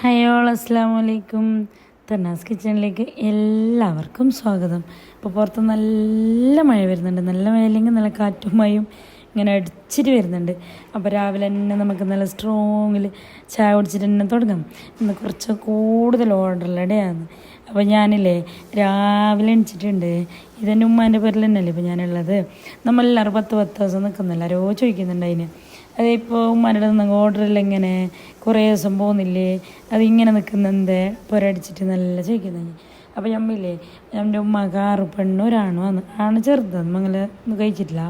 ഹയോൾ അസ്സാം വലൈക്കും തന്നാസ് കിച്ചണിലേക്ക് എല്ലാവർക്കും സ്വാഗതം. ഇപ്പോൾ പുറത്ത് നല്ല മഴ വരുന്നുണ്ട്. നല്ല മഴ അല്ലെങ്കിൽ നല്ല കാറ്റും മഴയും ഇങ്ങനെ അടിച്ചിട്ട് വരുന്നുണ്ട്. അപ്പോൾ രാവിലെ തന്നെ നമുക്ക് നല്ല സ്ട്രോങ്ങിൽ ചായ കുടിച്ചിട്ട് തന്നെ തുടങ്ങാം. ഇന്ന് കുറച്ച് കൂടുതൽ ഓർഡറുള്ള ഇടയാണ് അപ്പോൾ ഞാനില്ലേ രാവിലെ എണിച്ചിട്ടുണ്ട്. ഇതെന്റെ ഉമ്മാന്റെ പേരിൽ തന്നെയല്ലേ ഇപ്പോൾ ഞാനുള്ളത്. നമ്മളെല്ലാവരും പത്ത് പത്ത് ദിവസം നിൽക്കുന്നില്ല ആരോ ചോദിക്കുന്നുണ്ട് അതിന്. അതിപ്പോൾ ഉമ്മാന്റെ നിന്ന് ഓർഡറിൽ എങ്ങനെ കുറേ ദിവസം പോകുന്നില്ലേ അതിങ്ങനെ നിൽക്കുന്ന എന്തേ പുരടിച്ചിട്ട് നല്ല ചോദിക്കുന്നത് അപ്പോൾ ഞമ്മയില്ലേ എന്റെ ഉമ്മക്ക് ആറ് പെണ്ണ് ഒരാണു ആണ്. ആണ് ചെറുതാണ് മങ്ങളെ കഴിച്ചിട്ടില്ല.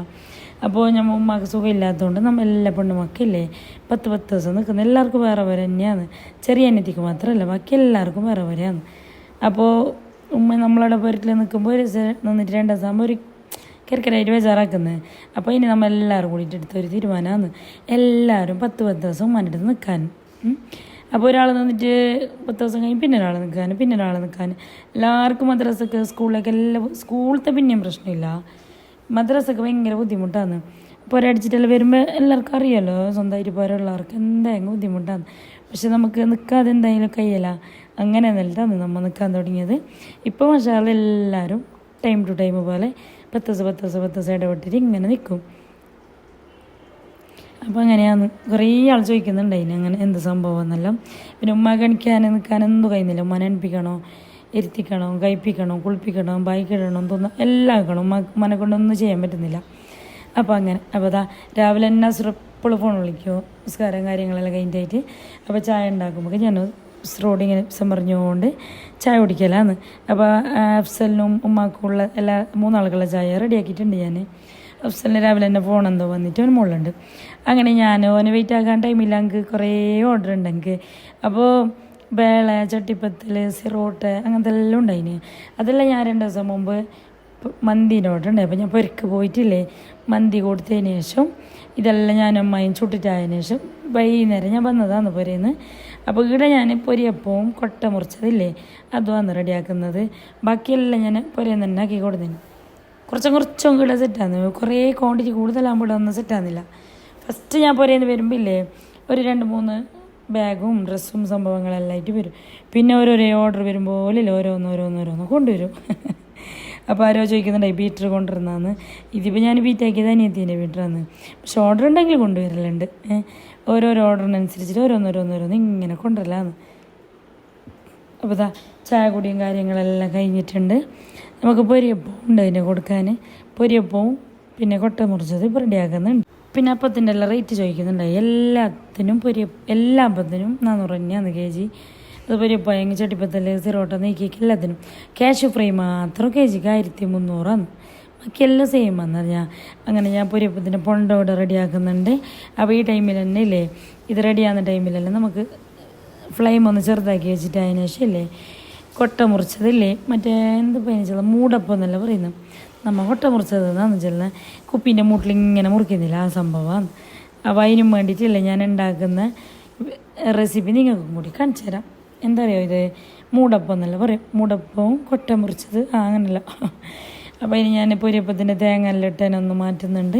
അപ്പോൾ ഞമ്മ ഉമ്മാക്ക് സുഖമില്ലാത്തതുകൊണ്ട് നമ്മൾ എല്ലാ പെണ്ണുമക്കില്ലേ പത്ത് പത്ത് ദിവസം നിൽക്കുന്ന എല്ലാവർക്കും വേറെ വരെ തന്നെയാണ്. ചെറിയ അനിയത്തിക്ക് മാത്രമല്ല ബാക്കി എല്ലാവർക്കും വേറെ വരെയാണ് അപ്പോൾ ഉമ്മ നമ്മളവിടെ പുരട്ടിൽ നിൽക്കുമ്പോൾ ഒരു നിന്നിട്ട് രണ്ടാം ആകുമ്പോൾ ഒരു കിരക്കരായിട്ട് ബേജാറാക്കുന്നത് അപ്പോൾ ഇനി നമ്മൾ എല്ലാവരും കൂടിയിട്ട് എടുത്ത ഒരു തീരുമാനമാണ് എല്ലാവരും പത്ത് പത്ത് ദിവസം ഉമ്മാന്റെ നിൽക്കാൻ അപ്പോൾ ഒരാൾ നിന്നിട്ട് പത്ത് ദിവസം കഴിഞ്ഞ് പിന്നെ ഒരാൾ നിൽക്കാൻ പിന്നെ ഒരാൾ നിൽക്കാൻ എല്ലാവർക്കും മദ്രസക്ക് സ്കൂളിലേക്ക് എല്ലാം സ്കൂളത്തെ പിന്നെയും പ്രശ്നമില്ല. മദ്രസക്ക് ഭയങ്കര ബുദ്ധിമുട്ടാണ് ഇപ്പോൾ ഒരടിച്ചിട്ടെല്ലാം വരുമ്പോൾ എല്ലാവർക്കും അറിയാമല്ലോ സ്വന്തമായിട്ട് പോരുള്ളവർക്ക് എന്തായാലും ബുദ്ധിമുട്ടാണ് പക്ഷെ നമുക്ക് നിൽക്കാതെ എന്തായാലും കയ്യല്ല അങ്ങനെ നല്ലതാണ് നമ്മൾ നിൽക്കാൻ തുടങ്ങിയത്. ഇപ്പോൾ മഷാല എല്ലാവരും ടൈം ടു ടൈം പോലെ പത്ത് ദിവസം പത്ത് ഇടപെട്ടിട്ട് ഇങ്ങനെ നിൽക്കും അപ്പോൾ അങ്ങനെയാണ് കുറേ ആൾ ചോദിക്കുന്നുണ്ട് അതിന് അങ്ങനെ എന്ത് സംഭവം എന്നെല്ലാം. പിന്നെ ഉമ്മ കണിക്കാൻ നിൽക്കാൻ എന്തും കഴിയുന്നില്ല. ഉമ്മനെ നനപ്പിക്കണോ ഇരുത്തിക്കണോ? കഴിപ്പിക്കണോ? കുളിപ്പിക്കണോ? ബൈക്കിടണോ തോന്നുന്നു എല്ലാം ആക്കണം ഉമ്മ ഉമ്മനെ കൊണ്ടൊന്നും ചെയ്യാൻ പറ്റുന്നില്ല. അപ്പോൾ അങ്ങനെ. അപ്പോൾ അതാ രാവിലെ തന്നെ സുറപ്പോൾ ഫോൺ വിളിക്കുമോ നിസ്കാരം കാര്യങ്ങളെല്ലാം കഴിഞ്ഞിട്ടായിട്ട്. അപ്പോൾ ചായ ഉണ്ടാക്കുമ്പോൾ ഞാൻ റോഡ് ഇങ്ങനെ പറഞ്ഞുകൊണ്ട് ചായ കുടിക്കലാന്ന്. അപ്പോൾ അഫ്സലിനും ഉമ്മാക്കുള്ള എല്ലാ മൂന്നാളുകളുടെ ചായ റെഡിയാക്കിയിട്ടുണ്ട് ഞാൻ അഫ്സലിന് രാവിലെ തന്നെ പോകണമെന്തോ വന്നിട്ട് അവൻ മുകളിലുണ്ട് അങ്ങനെ ഞാൻ ഓനെ വെയിറ്റ് ആക്കാൻ ടൈമില്ല എനിക്ക് കുറേ ഓർഡർ ഉണ്ട് എനിക്ക് അപ്പോൾ വേള ചട്ടിപ്പത്തൽ സിറോട്ട് അങ്ങനത്തെ എല്ലാം ഉണ്ടായിന്. അതെല്ലാം ഞാൻ രണ്ട് ദിവസം മുമ്പ് മന്തിന്റെ ഓർഡർ ഉണ്ട് അപ്പോൾ ഞാൻ പൊരുക്ക് പോയിട്ടില്ലേ? മന്തി കൊടുത്തതിന് ശേഷം ഇതെല്ലാം ഞാൻ അമ്മയും ചുട്ടിട്ടായതിനു ശേഷം വൈകുന്നേരം ഞാൻ വന്നതാണ് പൊരേന്ന്. അപ്പോൾ ഇവിടെ ഞാൻ പൊരിയപ്പവും കൊട്ട മുറിച്ചതില്ലേ അതുമാണ് റെഡിയാക്കുന്നത്. ബാക്കിയെല്ലാം ഞാൻ പൊരേന്ന് തന്നെ ആക്കി കൊടുത്തിന് കുറച്ചും കുറച്ചും ഇവിടെ സെറ്റാന്ന് കുറേ ക്വാണ്ടിറ്റി കൂടുതലാകുമ്പോൾ ഇവിടെ ഒന്നും സെറ്റാകുന്നില്ല ഫസ്റ്റ് ഞാൻ പൊരേന്ന് വരുമ്പോൾ ഇല്ലേ ഒരു രണ്ട് മൂന്ന് ബാഗും ഡ്രസ്സും സംഭവങ്ങളെല്ലാം ആയിട്ട് വരും. പിന്നെ ഓരോരോ ഓർഡർ വരുമ്പോൾ ഓരോന്ന് ഓരോന്ന് ഓരോന്ന് കൊണ്ടുവരും. അപ്പോൾ ആരോ ചോദിക്കുന്നുണ്ടായി ബീറ്റർ കൊണ്ടുവരുന്നതാണ് ഇതിപ്പോൾ ഞാൻ ബീറ്റാക്കിയത് അനിയത്തിന്റെ ബീറ്ററാണ് പക്ഷെ ഓർഡർ ഉണ്ടെങ്കിൽ കൊണ്ടുവരലുണ്ട്. ഓരോരോ ഓർഡറിനനുസരിച്ചിട്ട് ഓരോന്നോരോന്നോരോന്ന് ഇങ്ങനെ കൊണ്ടുവരലാന്ന്. അപ്പോൾ ഇതാ ചായ കുടിയും കാര്യങ്ങളെല്ലാം കഴിഞ്ഞിട്ടുണ്ട്. നമുക്ക് പൊരിയപ്പവും ഉണ്ട് അതിനെ കൊടുക്കാൻ പൊരിയപ്പവും പിന്നെ കൊട്ട മുറിച്ചത് ഇപ്പോൾ റെഡിയാക്കുന്നുണ്ട്. പിന്നെ അപ്പത്തിന്റെ എല്ലാം റേറ്റ് ചോദിക്കുന്നുണ്ട് എല്ലാത്തിനും പൊരി എല്ലാ അപ്പത്തിനും നാനൂറ് തന്നെയാണ് കെ ജി. അത് ഭയങ്കര ചട്ടിപ്പത്തൽ സിറോട്ട നെയ്ക്കേക്ക് എല്ലാത്തിനും. ക്യാഷ് ഫ്രൈ മാത്രം കെ ജിക്ക് ആയിരത്തി മുന്നൂറാണ് ബാക്കിയെല്ലാം സെയിം ആണ് ഞാൻ അങ്ങനെ ഞാൻ പൊരിയപ്പത്തിന്റെ പൊണ്ട ഇവിടെ റെഡിയാക്കുന്നുണ്ട് അപ്പോൾ ഈ ടൈമിൽ തന്നെ ഇല്ലേ? ഇത് റെഡിയാകുന്ന ടൈമിലെല്ലാം നമുക്ക് ഫ്ലെയിം ഒന്ന് ചെറുതാക്കി വെച്ചിട്ട് അതിന് ശേഷം ഇല്ലേ? കൊട്ട മുറിച്ചതില്ലേ മറ്റേ എന്ത് പനിച്ചത് മൂടപ്പം എന്നല്ല പറയുന്നത്? നമ്മൾ കൊട്ട മുറിച്ചത് എന്നാന്ന് വെച്ചാൽ കുപ്പീന്റെ മൂട്ടിൽ ഇങ്ങനെ മുറിക്കുന്നില്ല? ആ സംഭവമാണ് അപ്പോൾ അതിനും വേണ്ടിയിട്ടില്ലേ ഞാൻ ഉണ്ടാക്കുന്ന റെസിപ്പി നിങ്ങൾക്കും കൂടി കാണിച്ചു തരാം. എന്താ പറയുക ഇത്? മൂടപ്പം എന്നല്ല പറയും. മൂടപ്പവും കൊട്ട മുറിച്ചത്. അങ്ങനല്ല. അപ്പോൾ ഇനി ഞാൻ പൊരിയപ്പത്തിന്റെ തേങ്ങ എല്ലാം മാറ്റുന്നുണ്ട്.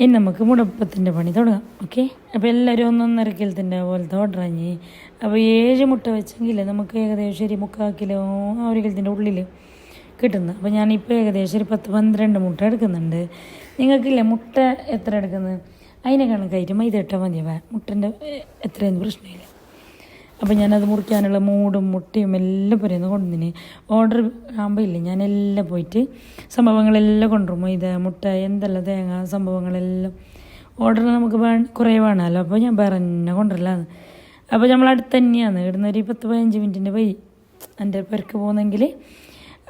ഇനി നമുക്ക് മുടപ്പത്തിന്റെ പണി തുടങ്ങാം. ഓക്കെ? അപ്പോൾ എല്ലാവരും ഒന്നൊന്നര കിലത്തിന്റെ പോലത്തെ ഓർഡർ അഞ്ഞ് അപ്പോൾ ഏഴ് മുട്ട വെച്ചെങ്കിൽ നമുക്ക് ഏകദേശം ഒരു മുക്കാൽ കിലോ ആ ഒരു കിലത്തിന്റെ ഉള്ളിൽ കിട്ടുന്നത് അപ്പോൾ ഞാനിപ്പോൾ ഏകദേശം ഒരു പത്ത് പന്ത്രണ്ട് മുട്ട എടുക്കുന്നുണ്ട്. നിങ്ങൾക്കില്ലേ മുട്ട എത്ര എടുക്കുന്നത്? അതിനെ കണക്കായിട്ട് മൈദ ഇട്ടാൽ മതിയാവാ മുട്ടന്റെ എത്രയൊന്നും പ്രശ്നമില്ല. അപ്പോൾ ഞാനത് മുറിക്കാനുള്ള മൂടും മുട്ടയും എല്ലാം പറയുന്നു കൊണ്ടുവന്നിന്. ഓർഡർ ആകുമ്പോൾ ഇല്ലേ ഞാൻ എല്ലാം പോയിട്ട് സംഭവങ്ങളെല്ലാം കൊണ്ടുവരും മൈദ മുട്ട എന്തെല്ലാം തേങ്ങ സംഭവങ്ങളെല്ലാം ഓർഡർ നമുക്ക് കുറേ വേണമല്ലോ. അപ്പോൾ ഞാൻ വേറെ തന്നെ കൊണ്ടുവരലാന്ന് അപ്പോൾ നമ്മൾ അടുത്ത് തന്നെയാണ്. ഇവിടുന്ന് ഒരു പത്ത് പതിനഞ്ച് മിനിറ്റിന്റെ വൈ എന്റെ പെരക്ക് പോകുന്നെങ്കിൽ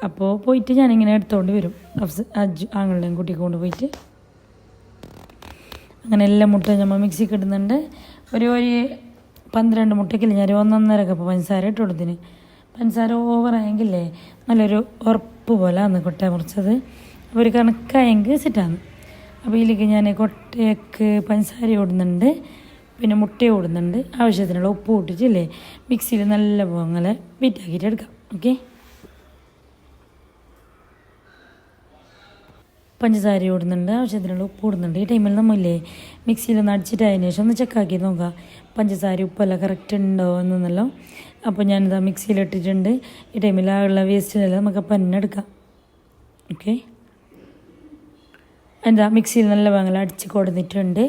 അപ്പോൾ പോയിട്ട് ഞാനിങ്ങനെ എടുത്തുകൊണ്ട് വരും. അഫ്സ് അജ് ആങ്ങളുടെയും കൂട്ടിക്കൊണ്ട് പോയിട്ട്. അങ്ങനെ എല്ലാം മുട്ട നമ്മൾ മിക്സിക്ക് ഇടുന്നുണ്ട്. ഒരു ഒരു പന്ത്രണ്ട് മുട്ടയ്ക്കില്ല? ഞാൻ ഒന്നൊന്നര കപ്പ് പഞ്ചസാര ഇട്ട് കൊടുത്തിന്. പഞ്ചസാര ഓവറായെങ്കിലേ നല്ലൊരു ഉറപ്പ് പോലെ അന്ന് കൊട്ട മുറിച്ചത്. അപ്പോൾ ഒരു കണക്കായെങ്കിൽ സെറ്റാണ് അപ്പോൾ ഇതിലേക്ക് ഞാൻ കൊട്ടയ്ക്ക് പഞ്ചസാര ഓടുന്നുണ്ട് പിന്നെ മുട്ട ഓടുന്നുണ്ട് ആവശ്യത്തിനുള്ള ഉപ്പ് ഇട്ടിട്ടില്ലേ മിക്സിയിൽ നല്ല പോലെ വിറ്റാക്കിയിട്ട് എടുക്കാം. ഓക്കെ പഞ്ചസാര ഇടുന്നുണ്ട് ആവശ്യത്തിനുള്ള ഉപ്പ് ഇടുന്നുണ്ട്. ഈ ടൈമിൽ നമ്മളില്ലേ മിക്സിയിലൊന്ന് അടിച്ചിട്ട് അതിന് ശേഷം ഒന്ന് ചെക്കാക്കി നോക്കുക. പഞ്ചസാര ഉപ്പെല്ലാം കറക്റ്റ് ഉണ്ടോ എന്നല്ലോ അപ്പോൾ ഞാനിതാ മിക്സിയിലിട്ടിട്ടുണ്ട് ഈ ടൈമിൽ ആ ഉള്ള വേസ്റ്റിനെല്ലാം നമുക്ക് എടുക്കാം. ഓക്കെ എന്താ മിക്സിയിൽ നല്ല വാങ്ങല അടിച്ച് കൊടുത്തിട്ടുണ്ട്.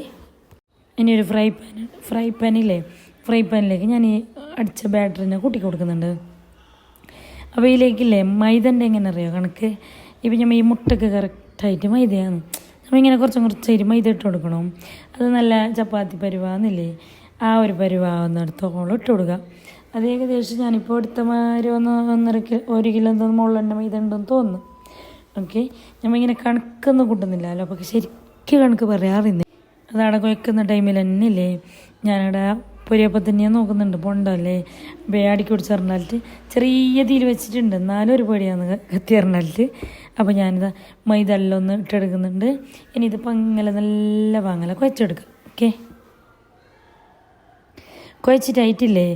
ഇനി ഒരു ഫ്രൈ പാൻ ഫ്രൈ പാനില്ലേ ഫ്രൈ പാനിലേക്ക് ഞാൻ ഈ അടിച്ച ബാറ്ററിനെ കൂട്ടി കൊടുക്കുന്നുണ്ട്. അപ്പോൾ ഇതിലേക്കില്ലേ മൈദന്റെ എങ്ങനെ അറിയോ കണക്ക്? ഇപ്പം നമ്മൾ ഈ മുട്ടക്ക് കറക്റ്റായിട്ട് മൈദയാണ്. നമ്മൾ ഇങ്ങനെ കുറച്ചും കുറച്ചായിട്ട് മൈദ ഇട്ട് കൊടുക്കണം. അത് നല്ല ചപ്പാത്തി പരുവാന്നില്ലേ? ആ ഒരു പരുവാവുന്നിടത്തോളം ഇട്ട് കൊടുക്കുക. അത് ഏകദേശം ഞാനിപ്പോൾ എടുത്ത മാതിരി ഒന്ന് ഒന്നര കിലോ ഒരു കിലോ എന്തോ മുകളിലെണ്ണ മൈദ ഉണ്ടെന്ന് തോന്നുന്നു. ഓക്കെ? നമ്മളിങ്ങനെ കണക്കൊന്നും കൂട്ടുന്നില്ലല്ലോ. അപ്പോൾ ശരിക്കും കണക്ക് പറയാറില്ല? അതവിടെ കുഴക്കുന്ന ടൈമിൽ തന്നെ ഇല്ലേ ഞാനവിടെ പൊരിയപ്പം തന്നെയാണ് നോക്കുന്നുണ്ട്. പൊണ്ടല്ലേ? വേടിക്ക് പിടിച്ചറിഞ്ഞാലിട്ട് ചെറിയ തീയിൽ വെച്ചിട്ടുണ്ട്. എന്നാലും ഒരു പേടിയാണ് കത്തി അറിഞ്ഞാലിട്ട് അപ്പോൾ ഞാനിത് മൈദ എല്ലാം ഒന്ന് ഇട്ടെടുക്കുന്നുണ്ട്. ഇനി ഇത് പങ്ങല നല്ല പങ്ങല കുഴച്ചെടുക്കുക ഓക്കെ? കുഴച്ചിട്ടായിട്ടില്ലേ?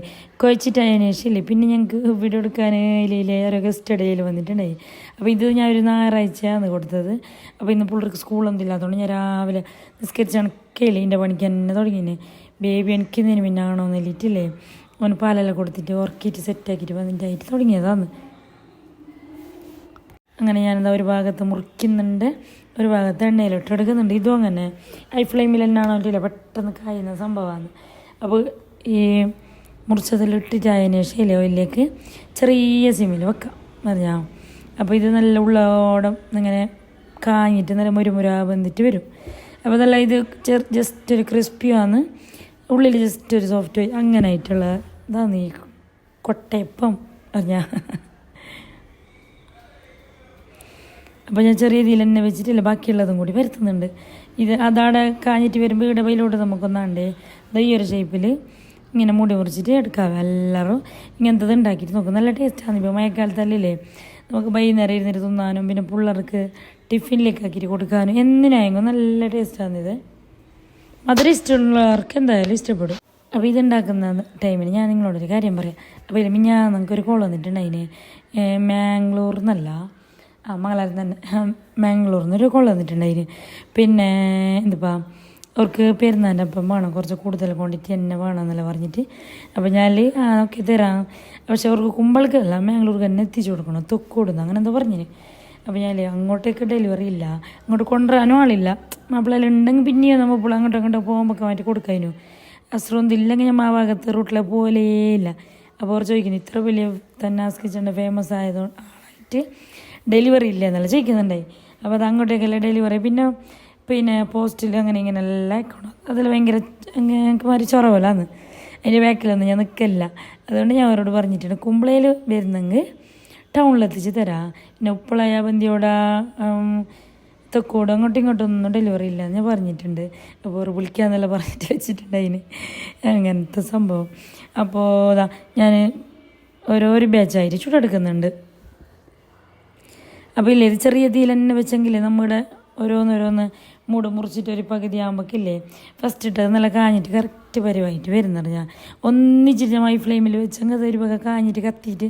കുഴച്ചിട്ടായതിനു ശേഷമില്ലേ പിന്നെ ഞങ്ങൾക്ക് വീഡിയോ എടുക്കാൻ ഇല്ലേ ഓരോ ഗസ്റ്റ് ഇടയിൽ വന്നിട്ടുണ്ടായി അപ്പോൾ ഇത് ഞാൻ ഒരു ഞായറാഴ്ചയാണ് കൊടുത്തത്. അപ്പോൾ ഇന്ന് പിള്ളേർക്ക് സ്കൂളൊന്നും ഇല്ലാത്തതുകൊണ്ട് ഞാൻ രാവിലെ നിസ്കരിച്ച് കണക്കേലേ എന്റെ പണിക്ക് തന്നെ തുടങ്ങിനെ ബേബി എനിക്കുന്നതിന് പിന്നെ ആണോ എന്നില്ലിട്ടില്ലേ അവന് പാലെല്ലാം കൊടുത്തിട്ട് ഉറക്കിയിട്ട് സെറ്റാക്കിയിട്ട് വന്നിട്ടായിട്ട് തുടങ്ങിയതാണ്. അങ്ങനെ ഞാനെന്താ ഒരു ഭാഗത്ത് മുറിക്കുന്നുണ്ട് ഒരു ഭാഗത്ത് എണ്ണയിലിട്ട് എടുക്കുന്നുണ്ട്. ഇതും അങ്ങനെ. ഹൈ ഫ്ലെയിമിൽ തന്നെയാണോ ഇല്ല പെട്ടെന്ന് കായുന്ന സംഭവമാണ്. അപ്പോൾ ഈ മുറിച്ചതിലിട്ടിട്ടായതിനു ശേഷം ഇല്ലേ ഓയിലേക്ക് ചെറിയ സിമ്മിൽ വെക്കാം. അറിയാം അപ്പോൾ ഇത് നല്ല ഉള്ളോടം ഇങ്ങനെ കാഞ്ഞിട്ട് നല്ല മുരുമുര ബന്ധിട്ട് വരും. അപ്പോൾ നല്ല ഇത് ജസ്റ്റ് ഒരു ക്രിസ്പിയാണ് ഉള്ളിൽ ജസ്റ്റ് ഒരു സോഫ്റ്റ് അങ്ങനെ ആയിട്ടുള്ള ഇതാണ് ഈ കൊട്ടയപ്പം അറിഞ്ഞാ അപ്പോൾ ഞാൻ ചെറിയ രീതിയിൽ തന്നെ വെച്ചിട്ടില്ല ബാക്കിയുള്ളതും കൂടി വരുത്തുന്നുണ്ട്. ഇത് അതാടെ കാഞ്ഞിട്ട് വരുമ്പോൾ ഇടവയിലോട്ട് നമുക്കൊന്നാണ്ടേ നമുക്കൊന്നാണ്ടേ ഈ ഒരു ഷേപ്പിൽ ഇങ്ങനെ മുടി മുറിച്ചിട്ട് എടുക്കാം എല്ലാവരും. ഇങ്ങനത്തത് ഉണ്ടാക്കിയിട്ട് നോക്കും. നല്ല ടേസ്റ്റാണ് ഇപ്പോൾ മഴക്കാലത്തല്ലേ നമുക്ക് വൈകുന്നേരം ഇരുന്നിട്ട് തിന്നാനും പിന്നെ പിള്ളേർക്ക് ടിഫിനിലേക്ക് ആക്കിയിട്ട് കൊടുക്കാനും എന്തിനായെങ്കിലും നല്ല ടേസ്റ്റാണിത് മധുരം ഇഷ്ടമുള്ളവർക്ക് എന്തായാലും ഇഷ്ടപ്പെടും. അപ്പോൾ ഇതുണ്ടാക്കുന്ന ടൈമിൽ ഞാൻ നിങ്ങളോടൊരു കാര്യം പറയാം. അപ്പോൾ ഇതിൽ ഞാൻ നമുക്കൊരു കോൾ വന്നിട്ടുണ്ട് അതിന് മാംഗ്ലൂർ എന്നല്ല ആ മംഗലാരം തന്നെ. മാംഗ്ലൂർ നിന്നൊരു കൊള്ള വന്നിട്ടുണ്ട് അതിന് പിന്നെ എന്തിപ്പാ അവർക്ക് പെരുന്നാന്റെ അപ്പം വേണം കുറച്ച് കൂടുതൽ ക്വാണ്ടിറ്റി തന്നെ വേണം എന്നല്ല പറഞ്ഞിട്ട്. അപ്പോൾ ഞാൻ ആ ഓക്കെ തരാം. പക്ഷെ അവർക്ക് കുമ്പളക്കല്ല മാംഗ്ലൂർക്ക് തന്നെ എത്തിച്ചു കൊടുക്കണം തൊക്കോടുന്നു അങ്ങനെ എന്താ പറഞ്ഞിന്. അപ്പോൾ ഞാൻ അങ്ങോട്ടേക്ക് ഡെലിവറി ഇല്ല അങ്ങോട്ട് കൊണ്ടുവരാനും ആളില്ല. മാപ്പിളെല്ലാം ഉണ്ടെങ്കിൽ പിന്നെയോ നമ്മൾ ഇപ്പോൾ അങ്ങോട്ടും അങ്ങോട്ടും പോകുമ്പോൾ മാറ്റി കൊടുക്കാനു. അസുഖം ഇല്ലെങ്കിൽ ഞാൻ ആ ഭാഗത്ത് റൂട്ടിലെ പോലേ ഇല്ല. അപ്പോൾ അവർ ചോദിക്കുന്നു ഇത്ര വലിയ തന്നാസ് കിച്ചണിന്റെ ഫേമസ് ആയതുകൊണ്ട് ആയിട്ട് ഡെലിവറി ഇല്ല എന്നല്ല ചോദിക്കുന്നുണ്ടായി അപ്പോൾ അത് അങ്ങോട്ടേക്കല്ല ഡെലിവറി. പിന്നെ പിന്നെ പോസ്റ്റിൽ അങ്ങനെ ഇങ്ങനെ എല്ലാം അയക്കണം അതിൽ ഭയങ്കര ഞങ്ങൾക്ക് മാറി ചൊറവല്ലാന്ന്. അതിന്റെ ബാക്കിലൊന്നും ഞാൻ നിൽക്കില്ല അതുകൊണ്ട് ഞാൻ അവരോട് പറഞ്ഞിട്ടുണ്ട് കുമ്പളയിൽ വരുന്നെങ്കിൽ ടൗണിലെത്തിച്ച് തരാം. പിന്നെ ഉപ്പളയ ബന്ധിയോട തെക്കോട് അങ്ങോട്ടും ഇങ്ങോട്ടും ഒന്നും ഡെലിവറി ഇല്ല ഞാൻ പറഞ്ഞിട്ടുണ്ട്. അപ്പോൾ ഒരു വിളിക്കാന്നല്ല പറഞ്ഞിട്ട് വെച്ചിട്ടുണ്ട് അതിന്. അങ്ങനത്തെ സംഭവം. അപ്പോൾ ഞാൻ ഓരോരോ ബാച്ചായിട്ട് ചൂടെടുക്കുന്നുണ്ട് അപ്പോൾ ഇല്ലേ ഒരു ചെറിയ തീയിൽ തന്നെ വെച്ചെങ്കിൽ നമ്മുടെ ഓരോന്നോരോന്ന് മൂട് മുറിച്ചിട്ട് ഒരു പകുതി ആകുമ്പോഴേക്കില്ലേ ഫസ്റ്റ് ഇട്ട് നല്ല കാഞ്ഞിട്ട് കറക്റ്റ് പരിവായിട്ട് വരുന്നുണ്ട് ഞാൻ. ഒന്നിച്ചിട്ട് ഹൈ ഫ്ലെയിമിൽ വെച്ചെങ്കിൽ അത് ഒരു പകം കാഞ്ഞിട്ട് കത്തിയിട്ട്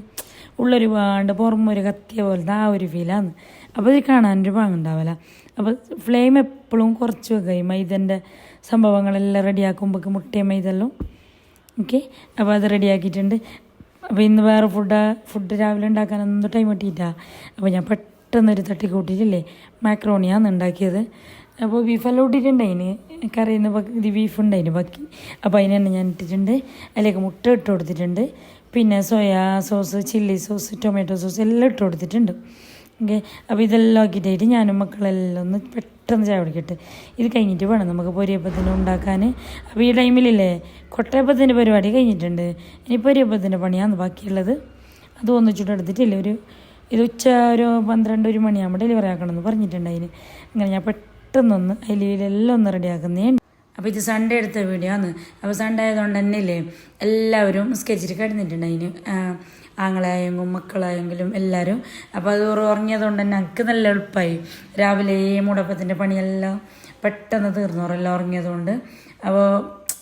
ഉള്ളൊരു പാണ്ട് പുറമൊരു കത്തിയ പോലത്തെ ആ ഒരു ഫീലാണ് അപ്പോൾ ഇത് കാണാനൊരു പാങ്ങുണ്ടാവില്ല അപ്പോൾ ഫ്ലെയിം എപ്പോഴും കുറച്ച് വെക്കുക. ഈ മൈദന്റെ സംഭവങ്ങളെല്ലാം റെഡിയാക്കുമ്പോൾ മുട്ടിയ മൈതെല്ലാം ഓക്കെ അപ്പോൾ അത് റെഡിയാക്കിയിട്ടുണ്ട് അപ്പോൾ ഇന്ന് വേറെ ഫുഡ് ഫുഡ് രാവിലെ ഉണ്ടാക്കാൻ ഉണ്ടാക്കാനൊന്നും ടൈം കിട്ടിയിട്ടാണ് അപ്പോൾ ഞാൻ പെട്ടെന്നൊരു തട്ടി കൂട്ടിയിട്ടില്ലേ മാക്രോണിയാണ് ഉണ്ടാക്കിയത് അപ്പോൾ ബീഫെല്ലാം ഇട്ടിട്ടുണ്ടായിന് കറിയുന്ന ഇത് ബീഫ് ഉണ്ടായിന് ബാക്കി. അപ്പോൾ അതിന് തന്നെ ഞാൻ ഇട്ടിട്ടുണ്ട്. അതിലേക്ക് മുട്ട ഇട്ട് കൊടുത്തിട്ടുണ്ട്. പിന്നെ soya sauce chilli sauce tomato sauce എല്ലാം ഇട്ട് കൊടുത്തിട്ടുണ്ട്. ഓക്കെ. അപ്പോൾ ഇതെല്ലാം ആക്കിയിട്ടായിട്ട് ഞാനും മക്കളെല്ലാം ഒന്ന് പെട്ടെന്ന് ചായ കുടിക്കട്ടെ. ഇത് കഴിഞ്ഞിട്ട് വേണം നമുക്ക് പൊരിയപ്പത്തിന് ഉണ്ടാക്കാൻ. അപ്പോൾ ഈ ടൈമിലില്ലേ കൊട്ടയപ്പത്തിന്റെ പരിപാടി കഴിഞ്ഞിട്ടുണ്ട്. ഇനി പൊരിയപ്പത്തിന്റെ പണിയാണ് ബാക്കിയുള്ളത്. അത് ഒന്നിച്ചിട്ട് എടുത്തിട്ടില്ല ഒരു ഇത് ഉച്ച ഒരു പന്ത്രണ്ട് ഒരു മണിയാകുമ്പോൾ ഡെലിവറി ആക്കണമെന്ന് പറഞ്ഞിട്ടുണ്ട് അതിന് അങ്ങനെ ഞാൻ പെട്ടെന്നൊന്ന് അതിലെല്ലാം ഒന്ന് റെഡിയാക്കുന്നേ അപ്പോൾ ഇത് സൺഡേ എടുത്ത വീഡിയോ ആണ്. അപ്പോൾ സൺഡേ ആയതുകൊണ്ട് തന്നെ ഇല്ലേ എല്ലാവരും സ്കെച്ചിൽ കിടന്നിട്ടുണ്ട് അതിന് ആങ്ങളായെങ്കിലും മക്കളായെങ്കിലും എല്ലാവരും അപ്പോൾ അത് ഉറങ്ങിയതുകൊണ്ട് തന്നെ എനിക്ക് നല്ല എളുപ്പമായി രാവിലെ മുടപ്പത്തിന്റെ പണിയെല്ലാം പെട്ടെന്ന് തീർന്നു. എല്ലാം ഉറങ്ങിയതുകൊണ്ട്. അപ്പോൾ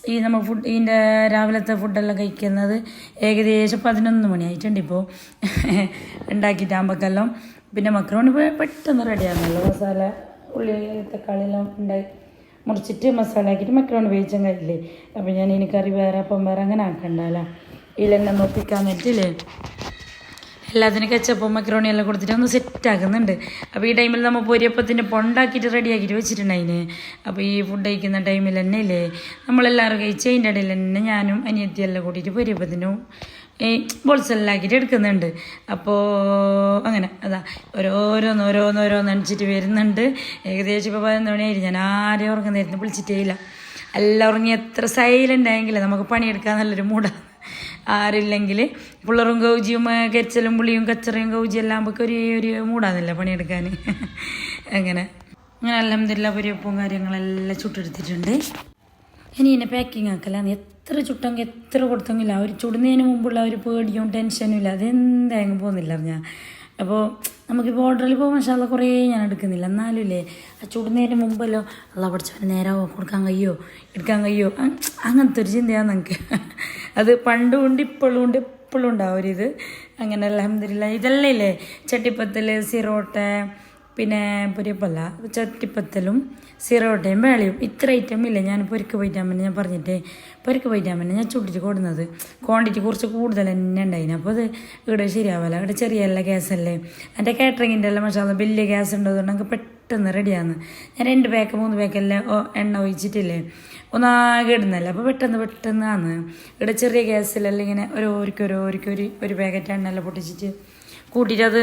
ഈ നമ്മൾ ഫുഡ് ഇതിന്റെ രാവിലത്തെ ഫുഡെല്ലാം കഴിക്കുന്നത് ഏകദേശം പതിനൊന്ന് മണിയായിട്ടുണ്ട് ഇപ്പോൾ ഉണ്ടാക്കിയിട്ടാകുമ്പോഴെല്ലാം പിന്നെ മക്രോണി പെട്ടെന്ന് റെഡിയാകുന്നല്ലോ മസാല ഉള്ളി തക്കാളി എല്ലാം ഉണ്ടായി മുറിച്ചിട്ട് മസാല ആക്കിയിട്ട് മക്രോണി വേവിച്ചാൽ കഴിയില്ലേ? അപ്പോൾ ഞാൻ ഇനി കറി വേറെ അപ്പം വേറെ അങ്ങനെ ആക്കണ്ടല്ലോ ഇതിലെന്നെ നോക്കിക്കാൻ പറ്റില്ലേ എല്ലാത്തിനും കച്ചപ്പും മക്രോണി എല്ലാം കൊടുത്തിട്ട് ഒന്ന് സെറ്റ് ആക്കുന്നുണ്ട്. അപ്പോൾ ഈ ടൈമിൽ നമ്മൾ പൊരിയപ്പത്തിന്റെ പൊണ്ടാക്കിയിട്ട് റെഡിയാക്കിയിട്ട് വെച്ചിട്ടുണ്ടായിന് അപ്പോൾ ഈ ഫുഡ് കഴിക്കുന്ന ടൈമിൽ തന്നെ ഇല്ലേ? നമ്മളെല്ലാവരും കഴിച്ച് അതിന്റെ ഇടയിൽ തന്നെ ഞാനും അനിയത്തിയെല്ലാം കൂട്ടിയിട്ട് പൊരിയപ്പത്തിനും ഈ ബോൾസെല്ലാം ആക്കിയിട്ട് എടുക്കുന്നുണ്ട്. അപ്പോൾ അങ്ങനെ അതാ. ഓരോരോന്ന് ഓരോന്ന് ഓരോന്ന് അണിച്ചിട്ട് വരുന്നുണ്ട്. ഏകദേശം ഇപ്പോൾ പതിനൊന്ന് മണിയായിരുന്നു ഞാൻ ആരെയും ഉറങ്ങുന്നതായിരുന്നു വിളിച്ചിട്ടേ ഇല്ല. എല്ലാം ഉറങ്ങി എത്ര സൈലന്റ് ആയെങ്കിലും നമുക്ക് പണിയെടുക്കാൻ നല്ലൊരു മൂടാണ് ആരില്ലെങ്കിൽ പിള്ളറും കൗജിയും കരിച്ചലും പുളിയും കച്ചറയും കൗജിയും എല്ലാം ആകുമ്പോൾ ഒരു ഒരു മൂടാന്നില്ല പണിയെടുക്കാൻ? അങ്ങനെ അങ്ങനെ അലഹമില്ല പൊരിയപ്പവും കാര്യങ്ങളെല്ലാം ചുട്ടെടുത്തിട്ടുണ്ട്. ഇനി എന്നെ പാക്കിങ് ആക്കലാണ് എത്ര ചുട്ടെങ്കിൽ എത്ര കൊടുത്തെങ്കിലും അവർ ചുടുന്നതിന് മുമ്പുള്ള ഒരു പേടിയും ടെൻഷനും ഇല്ല. അതെന്തായാലും പോകുന്നില്ല ഞാൻ അപ്പോൾ നമുക്ക് ഓർഡറിൽ പോകുമ്പോൾ മഷാല കുറേ ഞാൻ എടുക്കുന്നില്ല. എന്നാലും ഇല്ലേ ആ ചുടുന്നതിന് മുമ്പല്ലോ അല്ല പഠിച്ചവന് നേരാവോ? കൊടുക്കാൻ കഴിയോ? എടുക്കാൻ കഴിയോ? അങ്- അങ്ങനത്തെ ഒരു ചിന്തയാണ് നമുക്ക്. അത് പണ്ടും ഉണ്ട് ഇപ്പോഴും ഉണ്ട് ഇപ്പോഴും ഉണ്ടാവും ഒരിത്. അങ്ങനെ അലഹമില്ല ഇതല്ലേ ഇല്ലേ ചട്ടിപ്പത്തിൽ സിറോട്ട പിന്നെ പൊരിയപ്പല്ല ചട്ടിപ്പത്തലും സിറോട്ടയും വേളയും. ഇത്ര ഐറ്റം ഇല്ല? ഞാൻ പൊരിക്ക് പോയിട്ടാൻ ഞാൻ പറഞ്ഞിട്ടേ പൊരിക്ക് പോയിട്ടാൻ ഞാൻ ചുട്ടിട്ട് കൊടുക്കുന്നത് ക്വാണ്ടിറ്റി കുറച്ച് കൂടുതൽ തന്നെ ഉണ്ടായിന്. അപ്പോൾ അത് ഇവിടെ ശരിയാവില്ല ഇവിടെ ചെറിയല്ല ഗ്യാസല്ലേ എന്റെ കാറ്ററിങ്ങിന്റെ എല്ലാം പക്ഷേ അത് വലിയ ഗ്യാസ് ഉണ്ടതുകൊണ്ട് നമുക്ക് പെട്ടെന്ന് റെഡിയാണ് ഞാൻ രണ്ട് പാക്ക് മൂന്ന് പാക്കെല്ലാം എണ്ണ ഒഴിച്ചിട്ടില്ലേ? ഒന്നാകെ ഇടുന്നല്ലേ? അപ്പോൾ പെട്ടെന്ന് പെട്ടെന്നാണ് ഇവിടെ ചെറിയ ഗ്യാസിലെല്ലാം ഇങ്ങനെ ഓരോരിക്കും ഒരു ഒരു പാക്കറ്റ് എണ്ണയെല്ലാം പൊട്ടിച്ചിട്ട് കൂട്ടിയിട്ട് അത്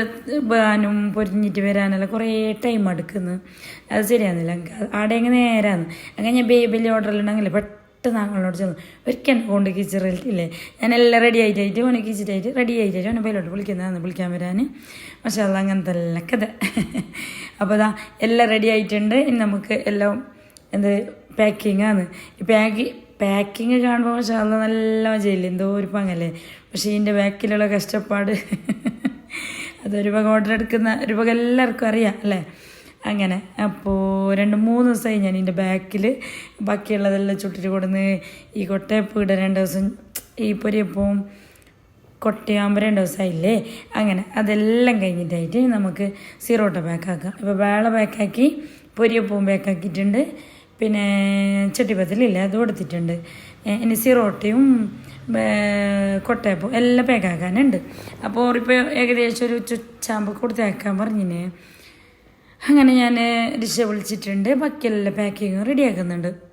പൊരിഞ്ഞിട്ട് വരാനല്ല കുറേ ടൈം എടുക്കുന്നു. അത് ശരിയാകുന്നില്ല ആടെ അങ്ങ് നേരാന്ന്. അങ്ങനെ ഞാൻ ബേബിലി ഓർഡറിലുണ്ടെങ്കിൽ പെട്ടെന്ന് ഞങ്ങളോട് ചെന്നു. ഒരിക്കൽ കൊണ്ട് കിച്ചറില്ലേ ഞാൻ എല്ലാം റെഡി ആയിട്ടായിട്ട് ഓനെ കിച്ചിട്ടായിട്ട് റെഡി ആയിട്ടായിട്ട് ഓനെ പേലോട്ട് വിളിക്കുന്നതാണ് വിളിക്കാൻ വരാൻ പക്ഷേ അത് അങ്ങനത്തെ എല്ലാം കഥ അപ്പോൾ അതാ എല്ലാം റെഡി ആയിട്ടുണ്ട്. ഇനി നമുക്ക് എല്ലാം എന്ത് പാക്കിങ്ങാണ് ഈ പാക്ക് പാക്കിങ് കാണുമ്പോൾ പക്ഷേ അത് നല്ല മജയില്ല? എന്തോ ഒരു പങ്ങല്ലേ? പക്ഷേ ഇതിന്റെ ബാക്കിലുള്ള കഷ്ടപ്പാട്. അതൊരു വക ഓർഡർ എടുക്കുന്ന ഒരു വക എല്ലാവർക്കും അറിയാം അല്ലേ? അങ്ങനെ. അപ്പോൾ രണ്ട് മൂന്ന് ദിവസമായി ഞാൻ ഇതിന്റെ ബാക്കിൽ ബാക്കിയുള്ളതെല്ലാം ചുട്ടിട്ട് കൊടുന്ന് ഈ കൊട്ടയപ്പ് ഇട രണ്ട് ദിവസം ഈ പൊരിയപ്പവും കൊട്ടയാകുമ്പോൾ രണ്ട് ദിവസമായില്ലേ? അങ്ങനെ. അതെല്ലാം കഴിഞ്ഞിട്ടായിട്ട് നമുക്ക് സീറോട്ട പാക്കാക്കാം. ഇപ്പോൾ വേള പാക്കാക്കി പൊരിയപ്പവും പാക്കാക്കിയിട്ടുണ്ട്. പിന്നെ ചട്ടിപ്പത്തിലില്ല അത് കൊടുത്തിട്ടുണ്ട് ഇനി സിറോട്ടയും കൊട്ടയപ്പവും എല്ലാം പാക്കാക്കാനുണ്ട് അപ്പോൾ ഓറിപ്പോൾ ഏകദേശം ഒരു ചുച്ചാമ്പ് കൊടുത്തേക്കാൻ പറഞ്ഞിന്. അങ്ങനെ ഞാൻ ഡിഷ വിളിച്ചിട്ടുണ്ട്. ബാക്കിയെല്ലാം പാക്കിങ് റെഡിയാക്കുന്നുണ്ട്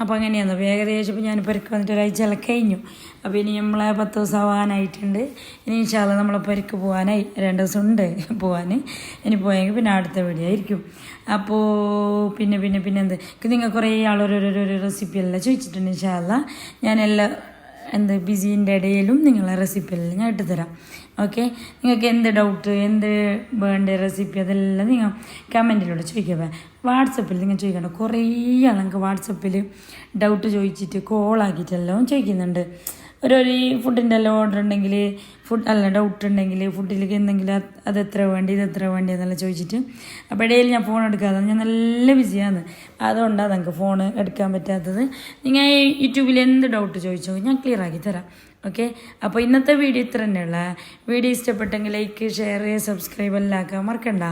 അപ്പോൾ അങ്ങനെയാണ് അപ്പോൾ ഏകദേശം ഇപ്പോൾ ഞാൻ പെരുക്ക് വന്നിട്ട് ഒരാഴ്ചയെല്ലാം കഴിഞ്ഞു. അപ്പോൾ ഇനി നമ്മളെ പത്ത് ദിവസം ആവാനായിട്ടുണ്ട്. ഇനി ഇൻഷാല്ല നമ്മളെ പെരുക്ക് പോകാനായി രണ്ട് ദിവസം ഉണ്ട് പോകാൻ ഇനി പോയെങ്കിൽ പിന്നെ അടുത്ത വീഡിയോ ആയിരിക്കും. അപ്പോൾ പിന്നെ പിന്നെ പിന്നെ എന്ത്? നിങ്ങൾ കുറേ ആളോരോരോ റെസിപ്പി എല്ലാം ചോദിച്ചിട്ടുണ്ട് ഇൻഷാല്ല ഞാനെല്ലാം എന്ത് ബിസിന്റെ ഇടയിലും നിങ്ങളെ റെസിപ്പിയെല്ലാം ഞാൻ ഇട്ടുതരാം ഓക്കെ നിങ്ങൾക്ക് എന്ത് ഡൗട്ട് എന്ത് വേണ്ട റെസിപ്പി അതെല്ലാം നിങ്ങൾ കമന്റിലൂടെ ചോദിക്കുക. വാട്സപ്പിൽ നിങ്ങൾ ചോദിക്കണം കുറേ ആൾ നിങ്ങൾക്ക് വാട്സപ്പിൽ ഡൗട്ട് ചോദിച്ചിട്ട് കോളാക്കിയിട്ടെല്ലാം ചോദിക്കുന്നുണ്ട്. ഒരു ഒരു ഫുഡിന്റെ എല്ലാം ഓർഡർ ഉണ്ടെങ്കിൽ ഫുഡ് അല്ല ഡൗട്ട് ഉണ്ടെങ്കിൽ ഫുഡിലേക്ക് എന്തെങ്കിലും അത് എത്ര വേണ്ടി ഇത് എത്ര വേണ്ടി എന്നെല്ലാം ചോദിച്ചിട്ട്. അപ്പോൾ ഇടയിൽ ഞാൻ ഫോൺ എടുക്കാതെ ഞാൻ നല്ല ബിസിയാണ് അതുകൊണ്ടാണ് നിങ്ങൾക്ക് ഫോൺ എടുക്കാൻ പറ്റാത്തത്. നിങ്ങൾ യൂട്യൂബിൽ എന്ത് ഡൗട്ട് ചോദിച്ചോ ഞാൻ ക്ലിയർ ആക്കി തരാം. ഓക്കെ അപ്പോൾ ഇന്നത്തെ വീഡിയോ ഇത്ര തന്നെയുള്ള. വീഡിയോ ഇഷ്ടപ്പെട്ടെങ്കിൽ ലൈക്ക് ഷെയർ സബ്സ്ക്രൈബ് എല്ലാം ആക്കാൻ മറക്കണ്ട.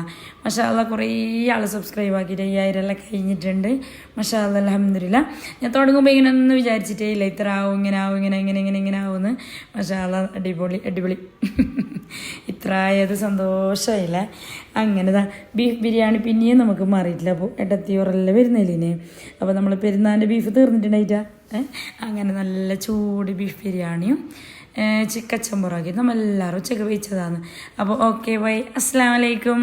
മഷാല കുറേ ആൾ സബ്സ്ക്രൈബ് ആക്കിയിട്ട് അയ്യായിരം എല്ലാം കഴിഞ്ഞിട്ടുണ്ട്. മഷാല അലഹമില്ല ഞാൻ തുടങ്ങുമ്പോൾ ഇങ്ങനെ ഒന്നും വിചാരിച്ചിട്ടേ ഇല്ല. ഇത്ര ആവും ഇങ്ങനെ ആവും ഇങ്ങനെ ഇങ്ങനെ ഇങ്ങനെ ഇങ്ങനെ ആവുമെന്ന്. മഷാല അടിപൊളി അടിപൊളി. ഇത്ര ആയത് സന്തോഷമായില്ല അങ്ങനെതാ ബീഫ് ബിരിയാണി പിന്നെയും നമുക്ക് മാറിയിട്ടില്ല. അപ്പോൾ എട്ടത്തിയോറെല്ലാം വരുന്നില്ലേ അപ്പോൾ നമ്മൾ പെരുന്നാളിന്റെ ബീഫ് തീർന്നിട്ടുണ്ടായിട്ടാ? അങ്ങനെ നല്ല ചൂട് ബീഫ് ബിരിയാണിയും ചിക്കൻ ചമ്പറാക്കി നമ്മളെല്ലാവരും ഉച്ചയ്ക്ക് വെച്ചതാണ് അപ്പോൾ ഓക്കെ ബൈ അസ്സാം വലൈക്കും